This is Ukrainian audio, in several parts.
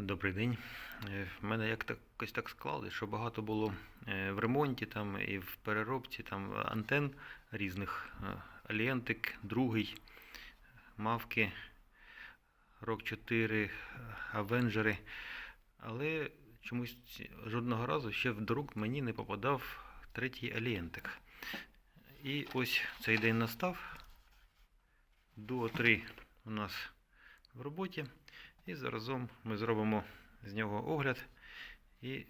Добрий день. Е, В мене як так, якось так склалось, що багато було е, в ремонті там, і в переробці там, антен різних. е, Алієнтик, другий, мавки, Рок 4, Авенджери. Але чомусь жодного разу ще в рук мені не попадав третій алієнтик. І ось цей день настав. Дуо 3 у нас в роботі. І заразом ми зробимо з нього огляд і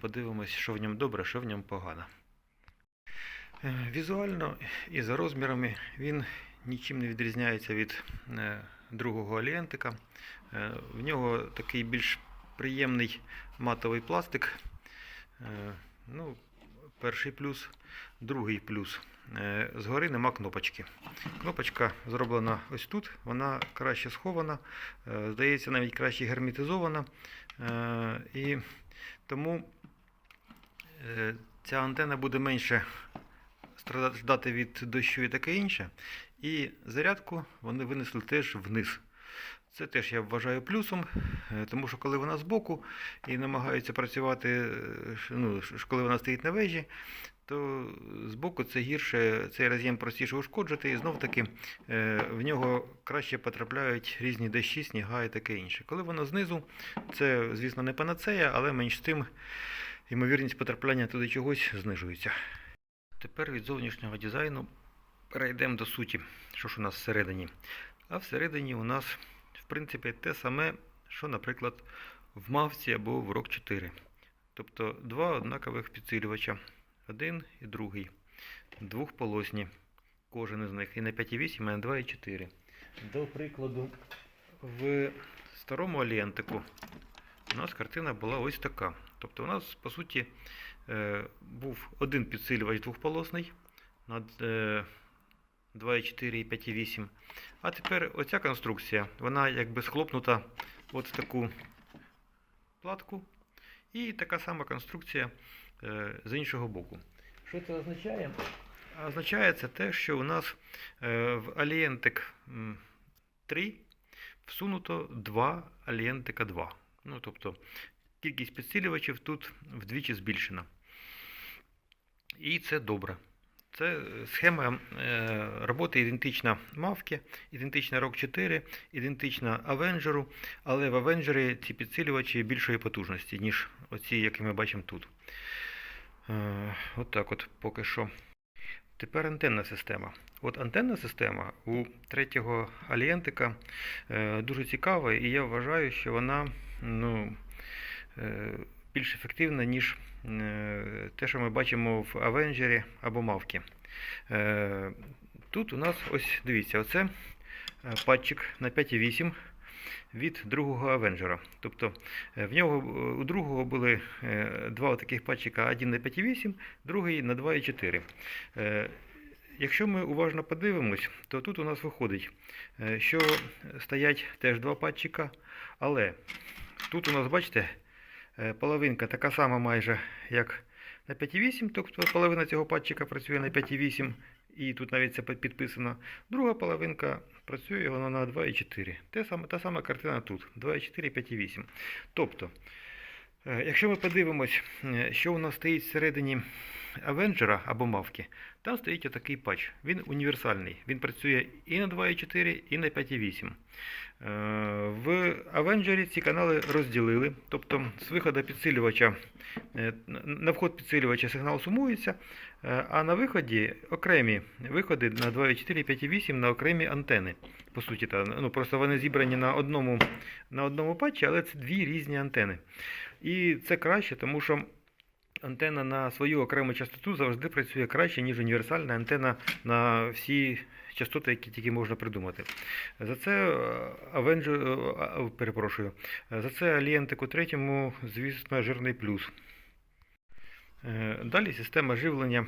подивимось, що в ньому добре, що в ньому погано. Е, Візуально і за розмірами він нічим не відрізняється від е, другого алієнтика. Е, В нього такий більш приємний матовий пластик. Ну, перший плюс, другий плюс. Е, Згори нема кнопочки. Кнопочка зроблена ось тут, вона краще схована, е, здається, навіть краще герметизована. Е, І тому ця антена буде менше страждати від дощу і таке інше. І зарядку вони винесли теж вниз. Це теж я вважаю плюсом, е, тому що коли вона збоку і намагаються працювати, е, ну, коли вона стоїть на вежі, то збоку це гірше, цей роз'єм простіше ушкоджити, і знов таки е, в нього краще потрапляють різні дощі, сніга і таке інше. Коли воно знизу, це, звісно, не панацея, але менш тим ймовірність потрапляння туди чогось знижується. Тепер від зовнішнього дизайну перейдемо до суті, що ж у нас всередині. А всередині у нас, в принципі, те саме, що, наприклад, в Мавці або в Rock 4. Тобто два однакових підсилювача. Один і другий. Двохполосні. Кожен із них. І на 5,8, і на 2,4. До прикладу, в старому алієнтику у нас картина була ось така. Тобто у нас, по суті, е, був один підсилювач двохполосний е, 2,4 і 5,8. А тепер оця конструкція, вона якби схлопнута от в таку платку. І така сама конструкція е, з іншого боку. Що це означає? Означає це те, що у нас е, в Алієнтик 3 всунуто два Алієнтика 2. Ну, тобто кількість підсилювачів тут вдвічі збільшена. І це добре. Це схема е, роботи ідентична Мавки, ідентична Rock 4, ідентична Авенджеру, але в Авенджері ці підсилювачі більшої потужності, ніж оці, які ми бачимо тут. Е, От так от поки що. Тепер антенна система. От антенна система у третього алієнтика е, дуже цікава, і я вважаю, що вона ну, більш ефективна, ніж е, те, що ми бачимо в Авенджері або Мавкі. Е, Тут у нас ось дивіться, оце е, патчик на 5,8 від другого Авенджера. Тобто в нього у другого були два таких патчика, один на 5,8, другий на 2,4. Е, Якщо ми уважно подивимось, то тут у нас виходить, що стоять теж два патчика, але тут у нас, бачите, половинка така сама майже, як на 5,8, тобто половина цього патчика працює на 5,8, і тут навіть це підписано. Друга половинка працює вона на 2,4. Те та сама картина тут 2,4, 5,8. Тобто, е, якщо ми подивимось, е, що у нас стоїть всередині Авенджера або Мавки, там стоїть отакий патч. Він універсальний. Він працює і на 2,4, і на 5,8. Е, В Авенджері ці канали розділили, тобто з виходу підсилювача, е, на вход підсилювача сигнал сумується, е, а на виході окремі виходи на 2,4 і 5,8 на окремі антени. По суті, та, ну, просто вони зібрані на одному, на одному патчі, але це дві різні антени. І це краще, тому що антенна на свою окрему частоту завжди працює краще, ніж універсальна антенна на всі частоти, які тільки можна придумати. За це е, Avenger, е, перепрошую, за це Алієнтику третьому, звісно, жирний плюс. Е, Далі система живлення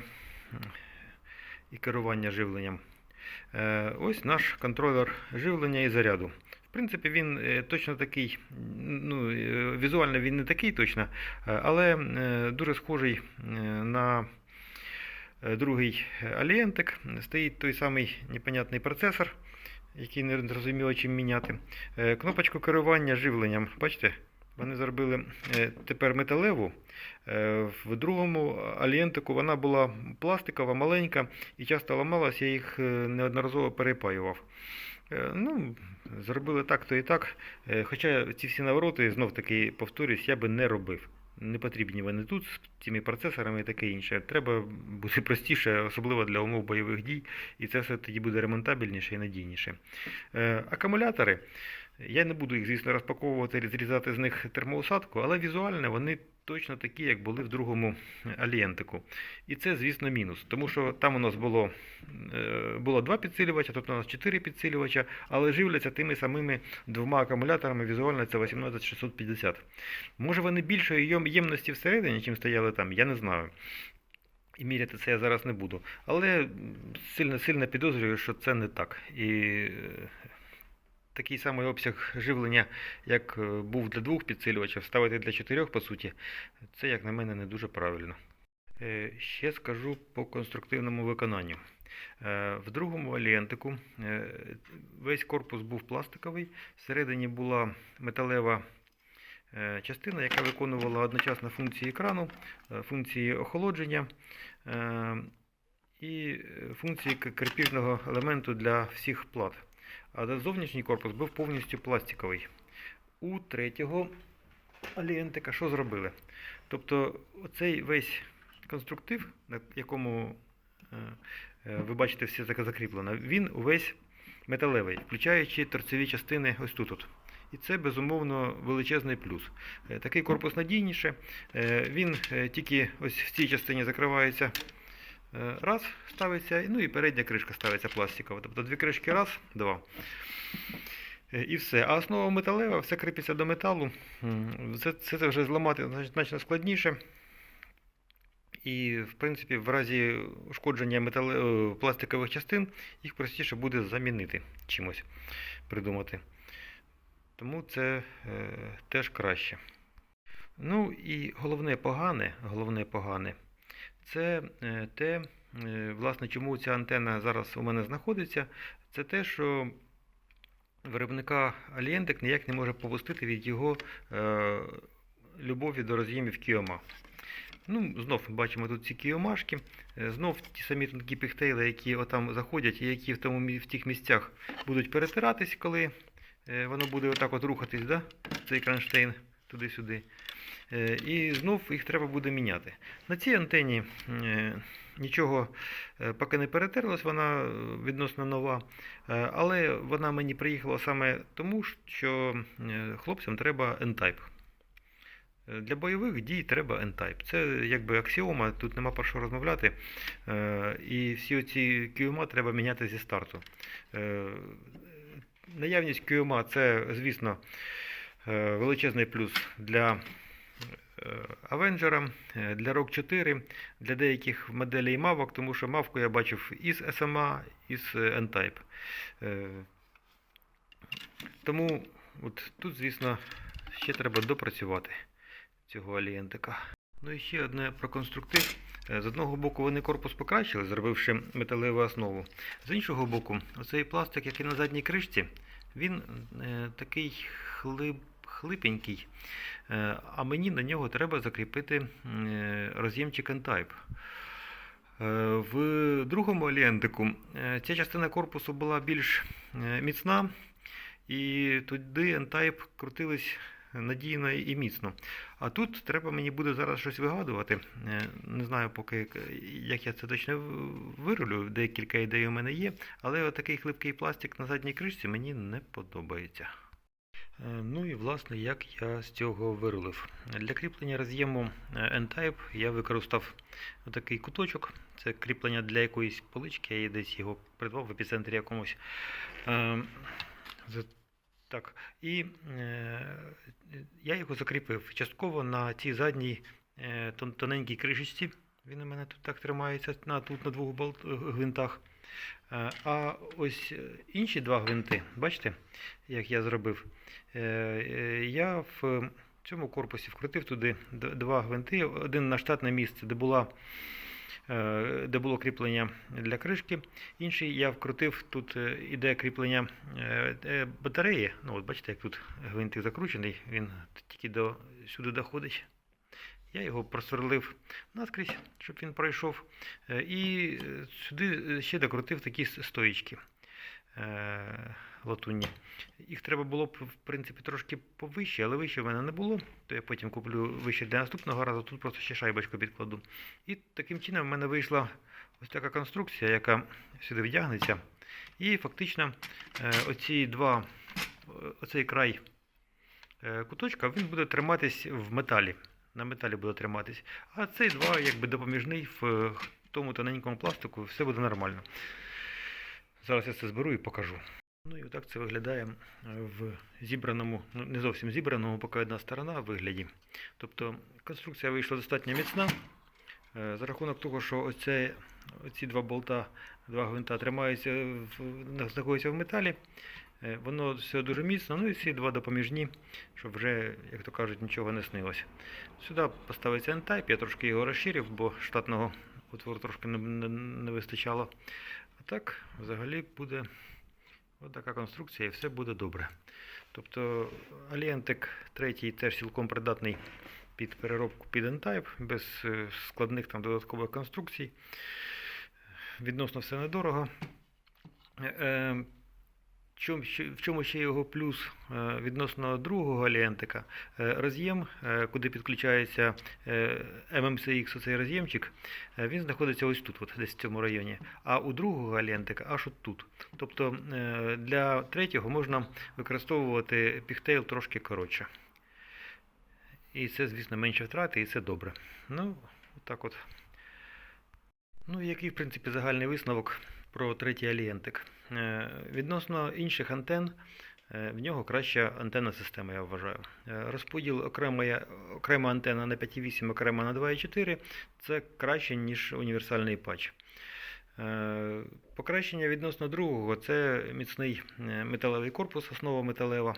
і керування живленням. Е, Ось наш контролер живлення і заряду. В принципі, він е, точно такий, ну, е, візуально він не такий точно, е, але е, дуже схожий е, на е, другий алієнтик. Стоїть той самий непонятний процесор, який не зрозуміло чим міняти. Е, Кнопочку керування живленням, бачите, Вони зробили е, тепер металеву. Е, В другому альєнтику вона була пластикова, маленька і часто ламалася, я їх е, неодноразово перепаював. Е, Ну, зробили так, то і так. Е, Хоча ці всі навороти, знов таки повторюсь, я би не робив. Не потрібні вони тут з цими процесорами і таке інше. Треба бути простіше, особливо для умов бойових дій, і це все тоді буде ремонтабельніше і надійніше. Е, Акумулятори. Я не буду їх, звісно, розпаковувати, зрізати з них термоусадку, але візуально вони точно такі, як були в другому альєнтику. І це, звісно, мінус. Тому що там у нас було, е, було два підсилювача, тут у нас чотири підсилювача, але живляться тими самими двома акумуляторами. Візуально це 18650. Може вони більшої ємності всередині, чим стояли там, я не знаю. І міряти це я зараз не буду. Але сильно, сильно підозрюю, що це не так. І е, такий самий обсяг живлення, як е, був для двох підсилювачів, ставити для чотирьох, по суті, це, як на мене, не дуже правильно. Е, Ще скажу по конструктивному виконанню. Е, В другому альєнтику е, весь корпус був пластиковий, всередині була металева частина, яка виконувала одночасно функції екрану, функції охолодження і функції крепіжного елементу для всіх плат. А зовнішній корпус був повністю пластиковий. У третього альєнтика що зробили? Тобто оцей весь конструктив, на якому е, е, ви бачите все закріплено, він увесь металевий, включаючи торцеві частини ось тут. І це безумовно величезний плюс. Е, Такий корпус надійніше. Він тільки ось в цій частині закривається раз, ставиться, ну і передня кришка ставиться пластикова. Тобто дві кришки раз, два. Е, І все. А основа металева, все кріпиться до металу. Це, це, вже зламати значно- значно складніше. І, в принципі, в разі ушкодження метале... е, пластикових частин їх простіше буде замінити чимось придумати. Тому це е, теж краще. Ну і головне погане, головне погане, це е, те, е, власне, чому ця антенна зараз у мене знаходиться, це те, що виробника Alientek ніяк не може попустити від його е, любові до роз'ємів QMA. Ну, знов бачимо тут ці кіомашки, знов ті самі тонкі піхтейли, які отам заходять і які в, тому, в тих місцях будуть перетиратись, коли воно буде отак от рухатись, да? цей кронштейн туди-сюди. Е, І знов їх треба буде міняти. На цій антені е, нічого е, поки не перетерлось, вона відносно нова. Але вона мені приїхала саме тому, що хлопцям треба N-Type. Для бойових дій треба N-Type. Це якби аксіома, тут нема про що розмовляти. І всі ці QMA треба міняти зі старту. Наявність QMA це, звісно, величезний плюс для Avenger, е, для ROG 4, для деяких моделей мавок, тому що мавку я бачив із SMA, із е, N-Type. Е, Тому от тут, звісно, ще треба допрацювати цього алієнтика. Ну і ще одне про конструктив. Е, З одного боку вони корпус покращили, зробивши металеву основу. З іншого боку, оцей пластик, який на задній кришці, він е, такий хлип, хлипенький. Е, а мені на нього треба закріпити е, роз'ємчик N-Type. Е, В другому алієнтику е, ця частина корпусу була більш міцна, і туди N-Type крутились надійно і міцно. А тут треба мені буде зараз щось вигадувати. Не знаю поки, як- я це точно вирулю, декілька ідей у мене є, але отакий хлипкий пластик на задній кришці мені не подобається. Е, Ну і власне, як я з цього вирулив. Для кріплення роз'єму е, N-Type я використав такий куточок. Це кріплення для якоїсь полички, я десь його придбав в епіцентрі якомусь. Е, Так, і я його закріпив частково на цій задній тоненькій кришечці. Він у мене тут так тримається на, тут на двох гвинтах. Е, А ось е, інші два гвинти, бачите, як я зробив? Е, Я в цьому корпусі вкрутив туди два гвинти, один на штатне місце, де була де було кріплення для кришки. Інший я вкрутив, тут іде кріплення батареї. Ну, от бачите, як тут гвинтик закручений, він тільки до, сюди доходить. Я його просверлив наскрізь, щоб він пройшов. Е, І е, сюди е, ще докрутив такі стоїчки латунні. Їх треба було б, в принципі, трошки повище, але вище в мене не було. То я потім куплю вище для наступного разу, тут просто ще шайбочку підкладу. І таким чином в мене вийшла ось така конструкція, яка сюди вдягнеться. І фактично оці два, оцей край куточка, він буде триматись в металі. На металі буде триматись. А цей два, якби допоміжний в е, тому тоненькому пластику, все буде нормально. Зараз я це зберу і покажу. Ну і отак це виглядає в зібраному, ну не зовсім зібраному, поки одна сторона вигляді. Тобто конструкція вийшла достатньо міцна. Е, За рахунок того, що оце, оці два болта, два гвинта тримаються, знаходяться в металі, воно все дуже міцно, ну і ці два допоміжні, щоб вже, як то кажуть, нічого не снилося. Сюди поставиться N-Type, я трошки його розширив, бо штатного отвору трошки не, не, не вистачало. А так, взагалі буде така конструкція і все буде добре. Тобто Alientec 3 теж цілком придатний під переробку під N-Type, без е, складних там додаткових конструкцій. Відносно все недорого. В чому ще його плюс е, відносно другого Alientec? Е, Роз'єм, е, куди підключається MMCX, оцей роз'ємчик, він знаходиться ось тут, от, десь в цьому районі. А у другого Alientec аж от тут. Тобто для третього можна використовувати пігтейл трошки коротше. І це, звісно, менше втрати, і це добре. Ну, так от. Ну, який, в принципі, загальний висновок про третій алієнтик. Е, Відносно інших антен, е, в нього краща антенна система, я вважаю. Е, Розподіл окремої, окрема антенна на 5,8, окрема на 2,4 це краще, ніж універсальний патч. Покращення відносно другого це міцний металевий корпус, основа металева.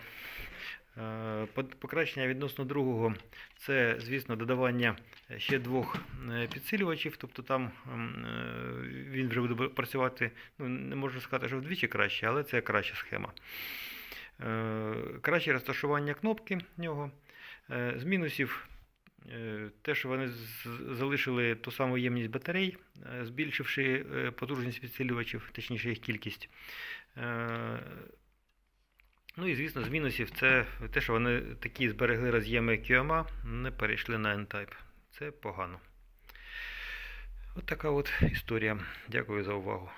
Е, по- Покращення відносно другого це, звісно, додавання ще двох е, підсилювачів, тобто там е, він вже буде працювати, ну, не можу сказати, що вдвічі краще, але це краща схема. Краще розташування кнопки нього. З мінусів Те, що вони залишили ту саму ємність батарей, збільшивши потужність підсилювачів, точніше їх кількість. Ну і звісно, з мінусів це те, що вони такі зберегли роз'єми QMA, не перейшли на N-Type. Це погано. От така от історія. Дякую за увагу.